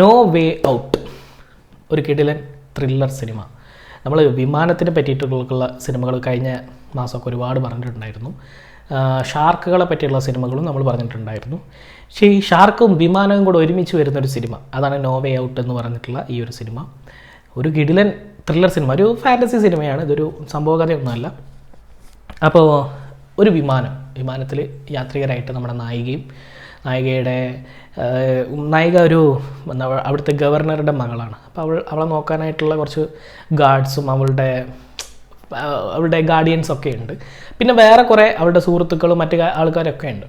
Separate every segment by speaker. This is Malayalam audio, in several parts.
Speaker 1: നോ വേ ഔട്ട് ഒരു കിടിലൻ ത്രില്ലർ സിനിമ നമ്മൾ വിമാനത്തിനെ പറ്റിയിട്ടുള്ള സിനിമകൾ കഴിഞ്ഞ മാസമൊക്കെ ഒരുപാട് പറഞ്ഞിട്ടുണ്ടായിരുന്നു. ഷാർക്കുകളെ പറ്റിയുള്ള സിനിമകളും നമ്മൾ പറഞ്ഞിട്ടുണ്ടായിരുന്നു. പക്ഷേ ഈ ഷാർക്കും വിമാനവും കൂടെ ഒരുമിച്ച് വരുന്ന ഒരു സിനിമ അതാണ് നോ വേ ഔട്ട് എന്ന് പറഞ്ഞിട്ടുള്ള ഈ ഒരു സിനിമ. ഒരു കിടിലൻ ത്രില്ലർ സിനിമ ഒരു ഫാന്റസി സിനിമയാണ് ഇതൊരു സംഭവകഥയൊന്നുമല്ല. അപ്പോൾ ഒരു വിമാനം വിമാനത്തിൽ യാത്രികരായിട്ട് നമ്മുടെ നായികയും നായികയുടെ നായിക ഒരു എന്താ അവിടുത്തെ ഗവർണറുടെ മകളാണ്. അപ്പോൾ അവൾ അവളെ നോക്കാനായിട്ടുള്ള കുറച്ച് ഗാർഡ്സും അവളുടെ അവളുടെ ഗാർഡിയൻസ് ഒക്കെ ഉണ്ട്. പിന്നെ വേറെ കുറേ അവളുടെ സുഹൃത്തുക്കളും മറ്റു ആൾക്കാരൊക്കെ ഉണ്ട്.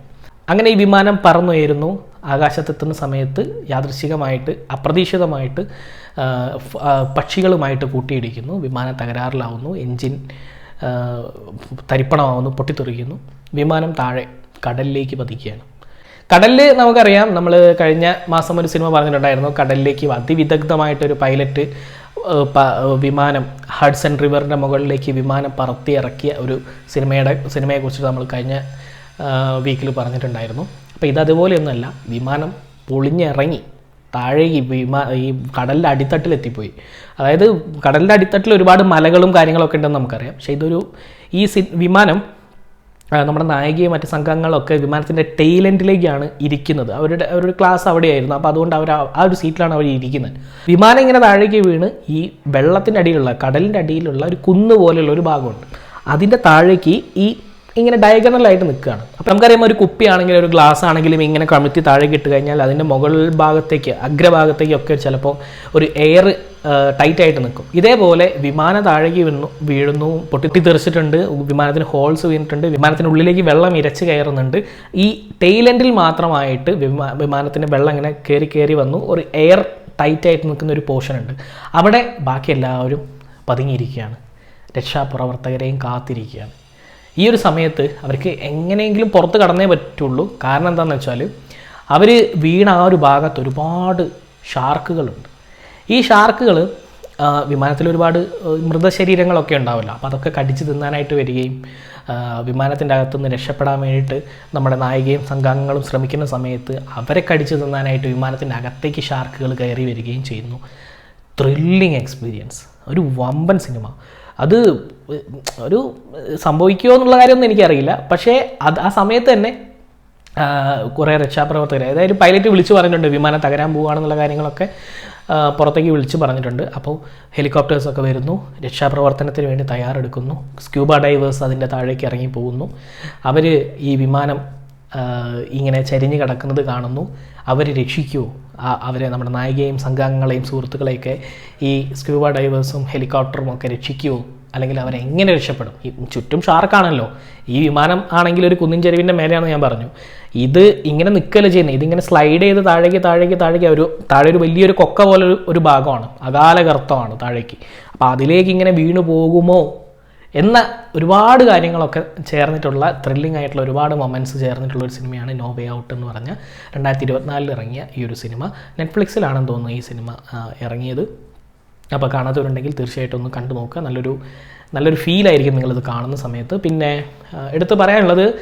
Speaker 1: അങ്ങനെ ഈ വിമാനം പറന്നുയരുന്നു. ആകാശത്തെത്തുന്ന സമയത്ത് യാദൃശികമായിട്ട് അപ്രതീക്ഷിതമായിട്ട് പക്ഷികളുമായിട്ട് കൂട്ടിയിടിക്കുന്നു. വിമാനം തകരാറിലാവുന്നു. എൻജിൻ തരിപ്പണമാവുന്നു പൊട്ടിത്തെറിക്കുന്നു. വിമാനം താഴെ കടലിലേക്ക് പതിക്കുകയാണ്. കടലിൽ നമുക്കറിയാം നമ്മൾ കഴിഞ്ഞ മാസം ഒരു സിനിമ പറഞ്ഞിട്ടുണ്ടായിരുന്നു കടലിലേക്ക് അതിവിദഗ്ധമായിട്ടൊരു പൈലറ്റ് വിമാനം ഹഡ്സൺ റിവറിന്റെ മുകളിലേക്ക് വിമാനം പറത്തി ഇറക്കിയ ഒരു സിനിമയുടെ സിനിമയെക്കുറിച്ച് നമ്മൾ കഴിഞ്ഞ വീക്കിൽ പറഞ്ഞിട്ടുണ്ടായിരുന്നു. അപ്പോൾ ഇതതുപോലെയൊന്നുമല്ല വിമാനം പൊളിഞ്ഞിറങ്ങി താഴെ ഈ വിമാ ഈ കടലിന്റെ അടിത്തട്ടിലെത്തിപ്പോയി. അതായത് കടലിന്റെ അടിത്തട്ടിൽ ഒരുപാട് മലകളും കാര്യങ്ങളൊക്കെ ഉണ്ടെന്ന് നമുക്കറിയാം. പക്ഷേ ഇതൊരു ഈ വിമാനം നമ്മുടെ നായികയും മറ്റ് സംഘങ്ങളൊക്കെ വിമാനത്തിന്റെ ടെയിലെൻഡിലേക്കാണ് ഇരിക്കുന്നത്. അവരുടെ അവരുടെ ക്ലാസ് അവിടെയായിരുന്നു. അപ്പോൾ അതുകൊണ്ട് അവർ ആ- ഒരു സീറ്റിലാണ് അവർ ഇരിക്കുന്നത്. വിമാനം ഇങ്ങനെ താഴേക്ക് വീണ് ഈ വെള്ളത്തിന്റെ അടിയിലുള്ള കടലിന്റെ അടിയിലുള്ള ഒരു കുന്ന് പോലെയുള്ള ഒരു ഭാഗമുണ്ട്. അതിന്റെ താഴേക്ക് ഈ ഇങ്ങനെ ഡയഗണലായിട്ട് നിൽക്കുകയാണ്. അപ്പോൾ നമുക്കറിയാം ഒരു കുപ്പിയാണെങ്കിലും ഒരു ഗ്ലാസ് ആണെങ്കിലും ഇങ്ങനെ കമിഴ്ത്തി താഴേക്ക് ഇട്ട് കഴിഞ്ഞാൽ അതിന്റെ മുകൾ ഭാഗത്തേക്ക് അഗ്രഭാഗത്തേക്കൊക്കെ ചിലപ്പോൾ ഒരു എയർ ടൈറ്റ് ആയിട്ട് നിൽക്കും. ഇതേപോലെ വിമാനം താഴേക്ക് വീണു വീഴുന്നു പൊട്ടിത്തെറിച്ചിട്ടുണ്ട് വിമാനത്തിന് ഹോൾസ് വീണിട്ടുണ്ട് വിമാനത്തിനുള്ളിലേക്ക് വെള്ളം ഇരച്ച് കയറുന്നുണ്ട്. ഈ ടെയിലെൻഡിൽ മാത്രമായിട്ട് വിമാ വിമാനത്തിന്റെ വെള്ളം ഇങ്ങനെ കയറി കയറി വന്നു. ഒരു എയർ ടൈറ്റായിട്ട് നിൽക്കുന്ന ഒരു പോർഷൻ ഉണ്ട്. അവിടെ ബാക്കി എല്ലാവരും പതുങ്ങിയിരിക്കുകയാണ്. രക്ഷാപ്രവർത്തകരെയും കാത്തിരിക്കുകയാണ്. ഈ ഒരു സമയത്ത് അവർക്ക് എങ്ങനെയെങ്കിലും പുറത്ത് കടന്നേ പറ്റുള്ളൂ. കാരണം എന്താണെന്ന് വെച്ചാൽ അവർ വീണ ആ ഒരു ഭാഗത്ത് ഒരുപാട് ഷാർക്കുകളുണ്ട് ഈ ഷാർക്കുകൾ വിമാനത്തിൽ ഒരുപാട് മൃതശരീരങ്ങളൊക്കെ ഉണ്ടാവില്ല. അപ്പോൾ അതൊക്കെ കടിച്ച് തിന്നാനായിട്ട് വരികയും വിമാനത്തിന്റെ അകത്തുനിന്ന് രക്ഷപ്പെടാൻ വേണ്ടിയിട്ട് നമ്മുടെ നായികയും സംഘാംഗങ്ങളും ശ്രമിക്കുന്ന സമയത്ത് അവരെ കടിച്ച് തിന്നാനായിട്ട് വിമാനത്തിന്റെ അകത്തേക്ക് ഷാർക്കുകൾ കയറി വരികയും ചെയ്യുന്നു. ത്രില്ലിങ് എക്സ്പീരിയൻസ് ഒരു വമ്പൻ സിനിമ. അത് ഒരു സംഭവിക്കുമോ എന്നുള്ള കാര്യമൊന്നും എനിക്കറിയില്ല. പക്ഷേ അത് ആ സമയത്ത് തന്നെ കുറേ രക്ഷാപ്രവർത്തകർ അതായത് പൈലറ്റ് വിളിച്ചു പറഞ്ഞിട്ടുണ്ട് വിമാനം തകരാൻ പോവുകയാണെന്നുള്ള കാര്യങ്ങളൊക്കെ പുറത്തേക്ക് വിളിച്ചു പറഞ്ഞിട്ടുണ്ട്. അപ്പോൾ ഹെലികോപ്റ്റേഴ്സൊക്കെ വരുന്നു രക്ഷാപ്രവർത്തനത്തിന് വേണ്ടി തയ്യാറെടുക്കുന്നു. സ്ക്യൂബ ഡൈവേഴ്സ് അതിന്റെ താഴേക്ക് ഇറങ്ങി പോകുന്നു. അവർ ഈ വിമാനം ഇങ്ങനെ ചരിഞ്ഞ് കിടക്കുന്നത് കാണുന്നു. അവർ രക്ഷിക്കുമോ ആ- അവരെ നമ്മുടെ നായികയും സംഘാംഗങ്ങളെയും സുഹൃത്തുക്കളെയൊക്കെ ഈ സ്ക്യൂബ ഡൈവേഴ്സും ഹെലികോപ്റ്ററും ഒക്കെ രക്ഷിക്കുമോ അല്ലെങ്കിൽ അവരെങ്ങനെ രക്ഷപ്പെടും? ഈ ചുറ്റും ഷാർക്കാണല്ലോ. ഈ വിമാനം ആണെങ്കിൽ ഒരു കുന്നിൻ ചെരുവിന്റെ മേലെയാണെന്ന് ഞാൻ പറഞ്ഞു. ഇത് ഇങ്ങനെ നിൽക്കല്ല ചെയ്യുന്നത്? ഇതിങ്ങനെ സ്ലൈഡ് ചെയ്ത് താഴേക്ക് താഴേക്ക് താഴേക്ക് ഒരു താഴെ ഒരു വലിയൊരു കൊക്ക പോലെ ഒരു- ഭാഗമാണ്. അകാല ഗർത്തമാണ് താഴേക്ക്. അപ്പോൾ അതിലേക്ക് ഇങ്ങനെ വീണു പോകുമോ? എന്ന ഒരുപാട് കാര്യങ്ങളൊക്കെ ചേർന്നിട്ടുള്ള ത്രില്ലിംഗ് ആയിട്ടുള്ള ഒരുപാട് മൊമെന്റ്സ് ചേർന്നിട്ടുള്ള ഒരു സിനിമയാണ് നോ വേ ഔട്ട് എന്ന് പറഞ്ഞ രണ്ടായിരത്തി ഇരുപത്തിനാലിൽ ഇറങ്ങിയ ഈ ഒരു സിനിമ. നെറ്റ്ഫ്ലിക്സിലാണെന്ന് തോന്നുന്നു ഈ സിനിമ ഇറങ്ങിയത്. അപ്പോൾ കാണാത്തവരുണ്ടെങ്കിൽ തീർച്ചയായിട്ടും ഒന്ന് കണ്ടു നോക്കുക. നല്ലൊരു നല്ലൊരു ഫീലായിരിക്കും നിങ്ങളിത് കാണുന്ന സമയത്ത്. പിന്നെ എടുത്തു പറയാനുള്ളത്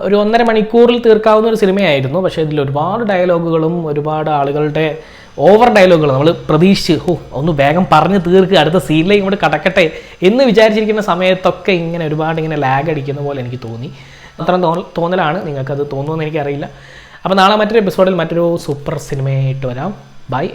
Speaker 1: ഒരു ഒന്നര മണിക്കൂറിൽ തീർക്കാവുന്ന ഒരു സിനിമയായിരുന്നു. പക്ഷേ ഇതിൽ ഒരുപാട് ഡയലോഗുകളും ഒരുപാട് ആളുകളുടെ ഓവർ ഡയലോഗുകൾ നമ്മൾ പ്രതീക്ഷിച്ച് ഓ ഒന്ന് വേഗം പറഞ്ഞ് തീർക്കുക അടുത്ത സീനിലേക്ക് ഇങ്ങോട്ട് കടക്കട്ടെ എന്ന് വിചാരിച്ചിരിക്കുന്ന സമയത്തൊക്കെ ഇങ്ങനെ ഒരുപാട് ഇങ്ങനെ ലാഗ് അടിക്കുന്ന പോലെ എനിക്ക് തോന്നി. അത്രയും തോന്നലാണ്. നിങ്ങൾക്കത് തോന്നുമെന്ന് എനിക്കറിയില്ല. അപ്പോൾ നാളെ മറ്റൊരു എപ്പിസോഡിൽ മറ്റൊരു സൂപ്പർ സിനിമയായിട്ട് വരാം. ബൈ